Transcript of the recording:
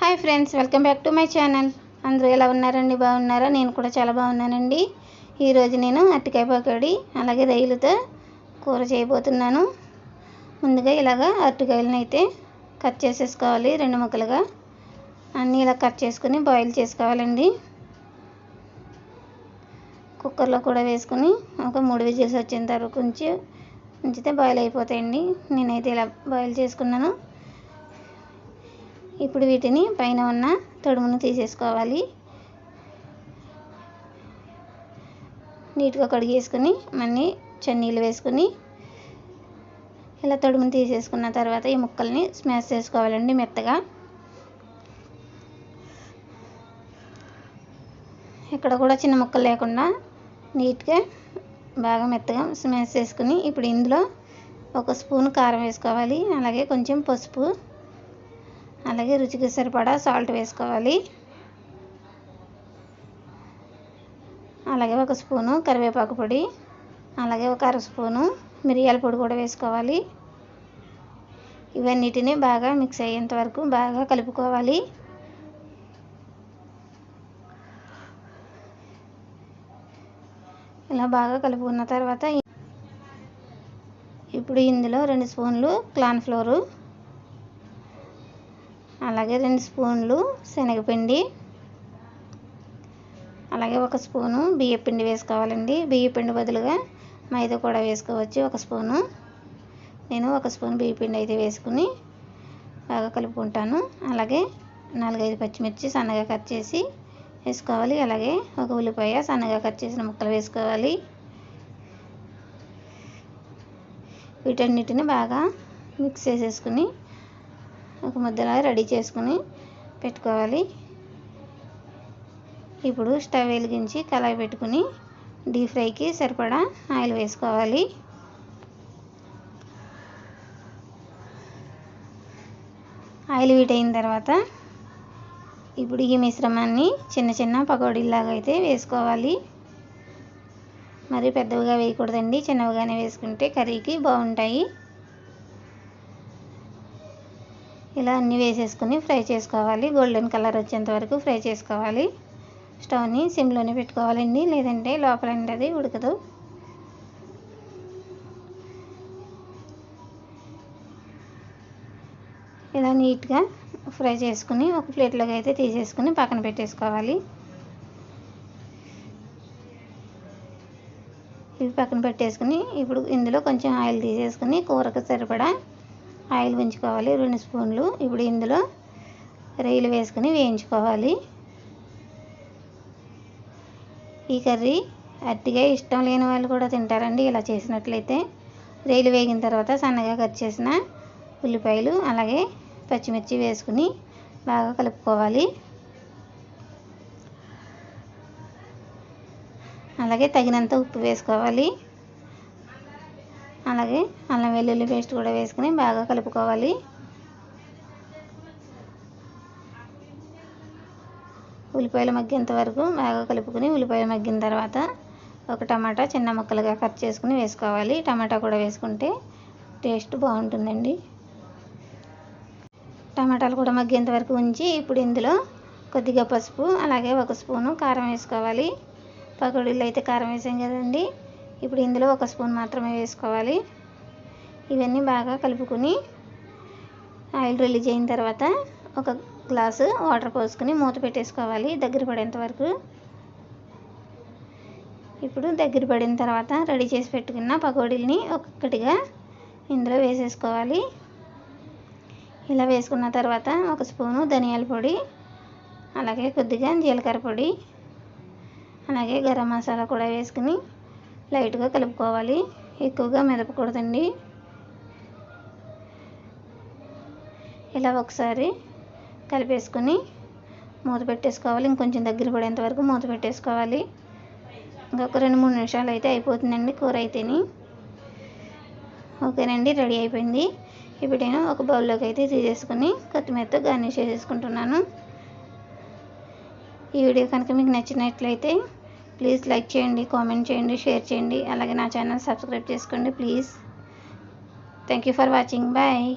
Hi friends welcome back to my channel. అందరూ ఎలా ఉన్నారండి? బాగున్నారా? నేను కూడా చాలా బాగున్నానండి. ఈరోజు నేను అరటికాయ పకోడీ అలాగే రైలుతో కూర చేయబోతున్నాను. ముందుగా ఇలాగా అరటికాయలను అయితే కట్ చేసేసుకోవాలి. రెండు ముక్కలుగా అన్నీ ఇలా కట్ చేసుకుని బాయిల్ చేసుకోవాలండి. కుక్కర్లో కూడా వేసుకుని ఒక మూడు విజిల్స్ వచ్చిన తర్వాత ఉంచి ఉంచితే బాయిల్ అయిపోతాయండి. నేనైతే ఇలా బాయిల్ చేసుకున్నాను. ఇప్పుడు వీటిని పైన ఉన్న తొడుమును తీసేసుకోవాలి. నీట్గా కడిగేసుకుని మళ్ళీ చన్నీళ్ళు వేసుకుని ఇలా తొడుమును తీసేసుకున్న తర్వాత ఈ ముక్కల్ని స్మాష్ చేసుకోవాలండి మెత్తగా. ఇక్కడ కూడా చిన్న ముక్కలు లేకుండా నీట్గా బాగా మెత్తగా స్మాష్ చేసుకుని ఇప్పుడు ఇందులో ఒక స్పూన్ కారం వేసుకోవాలి. అలాగే కొంచెం పసుపు అలాగే రుచికి సరిపడా సాల్ట్ వేసుకోవాలి. అలాగే ఒక స్పూను కరివేపాకు పొడి అలాగే ఒక అర స్పూను మిరియాల పొడి కూడా వేసుకోవాలి. ఇవన్నిటిని బాగా మిక్స్ అయ్యేంత వరకు బాగా కలుపుకోవాలి. ఇలా బాగా కలుపుకున్న తర్వాత ఇప్పుడు ఇందులో రెండు స్పూన్లు క్లాన్ ఫ్లోరు అలాగే రెండు స్పూన్లు శనగపిండి అలాగే ఒక స్పూను బియ్యపిండి వేసుకోవాలండి. బియ్యపిండి బదులుగా మైదా కూడా వేసుకోవచ్చు ఒక స్పూను. నేను ఒక స్పూన్ బియ్యపిండి అయితే వేసుకుని బాగా కలుపుకుంటాను. అలాగే నాలుగైదు పచ్చిమిర్చి సన్నగా కట్ చేసి వేసుకోవాలి. అలాగే ఒక ఉల్లిపాయ సన్నగా కట్ చేసిన ముక్కలు వేసుకోవాలి. వీటన్నిటిని బాగా మిక్స్ చేసేసుకుని ఒక ముద్దలా రెడీ చేసుకుని పెట్టుకోవాలి. ఇప్పుడు స్టవ్ వెలిగించి కళాయి పెట్టుకుని డీప్ ఫ్రైకి సరిపడా ఆయిల్ వేసుకోవాలి. ఆయిల్ వీట్ అయిన తర్వాత ఇప్పుడు ఈ మిశ్రమాన్ని చిన్న చిన్న పకోడీలాగా అయితే వేసుకోవాలి. మరి పెద్దవిగా వేయకూడదండి చిన్నవిగానే వేసుకుంటే కర్రీకి బాగుంటాయి. ఇలా అన్నీ వేసేసుకుని ఫ్రై చేసుకోవాలి. గోల్డెన్ కలర్ వచ్చేంత వరకు ఫ్రై చేసుకోవాలి. స్టవ్ని సిమ్లోనే పెట్టుకోవాలండి లేదంటే లోపల అది ఉడకదు. ఇలా నీట్గా ఫ్రై చేసుకుని ఒక ప్లేట్లోకి అయితే తీసేసుకుని పక్కన పెట్టేసుకోవాలి. ఇవి పక్కన పెట్టేసుకుని ఇప్పుడు ఇందులో కొంచెం ఆయిల్ తీసేసుకుని కూరకు సరిపడా ఆయిల్ ఉంచుకోవాలి రెండు స్పూన్లు. ఇప్పుడు ఇందులో రొయ్యలు వేసుకుని వేయించుకోవాలి. ఈ కర్రీ అట్టిగా ఇష్టం లేని వాళ్ళు కూడా తింటారండి ఇలా చేసినట్లయితే. రొయ్యలు వేగిన తర్వాత సన్నగా కట్ చేసిన ఉల్లిపాయలు అలాగే పచ్చిమిర్చి వేసుకుని బాగా కలుపుకోవాలి. అలాగే తగినంత ఉప్పు వేసుకోవాలి. అలాగే అల్లం వెల్లుల్లి పేస్ట్ కూడా వేసుకుని బాగా కలుపుకోవాలి. ఉల్లిపాయలు మగ్గేంత వరకు బాగా కలుపుకొని ఉల్లిపాయలు మగ్గిన తర్వాత ఒక టమాటా చిన్న ముక్కలుగా కట్ చేసుకుని వేసుకోవాలి. టమాటా కూడా వేసుకుంటే టేస్ట్ బాగుంటుందండి. టమాటాలు కూడా మగ్గేంత వరకు ఉంచి ఇప్పుడు ఇందులో కొద్దిగా పసుపు అలాగే ఒక స్పూను కారం వేసుకోవాలి. పకోడీలు అయితే కారం వేసాం కదండి. ఇప్పుడు ఇందులో ఒక స్పూన్ మాత్రమే వేసుకోవాలి. ఇవన్నీ బాగా కలుపుకొని ఆయిల్ రిలీజ్ అయిన తర్వాత ఒక గ్లాసు వాటర్ పోసుకుని మూత పెట్టేసుకోవాలి దగ్గర పడేంత వరకు. ఇప్పుడు దగ్గర పడిన తర్వాత రెడీ చేసి పెట్టుకున్న పకోడీలని ఒక్కొక్కటిగా ఇందులో వేసేసుకోవాలి. ఇలా వేసుకున్న తర్వాత ఒక స్పూను ధనియాల పొడి అలాగే కొద్దిగా జీలకర్ర పొడి అలాగే గరం మసాలా కూడా వేసుకుని లైట్గా కలుపుకోవాలి. ఎక్కువగా మెదపకూడదండి. ఇలా ఒకసారి కలిపేసుకొని మూత పెట్టేసుకోవాలి. ఇంకొంచెం దగ్గర పడేంత వరకు మూత పెట్టేసుకోవాలి. ఇంకొక రెండు మూడు నిమిషాలు అయితే అయిపోతుందండి కూర అయితేని. ఓకేనండి రెడీ అయిపోయింది. ఇప్పుడు నేను ఒక బౌల్లోకి అయితే తీసేసుకుని కొత్తిమీరతో గార్నిష్ చేసేసుకుంటున్నాను. ఈ వీడియో కనుక మీకు నచ్చినట్లయితే ప్లీజ్ లైక్ చేయండి కామెంట్ చేయండి షేర్ చేయండి. అలాగే నా ఛానల్ సబ్స్క్రైబ్ చేసుకోండి please. Thank you for watching bye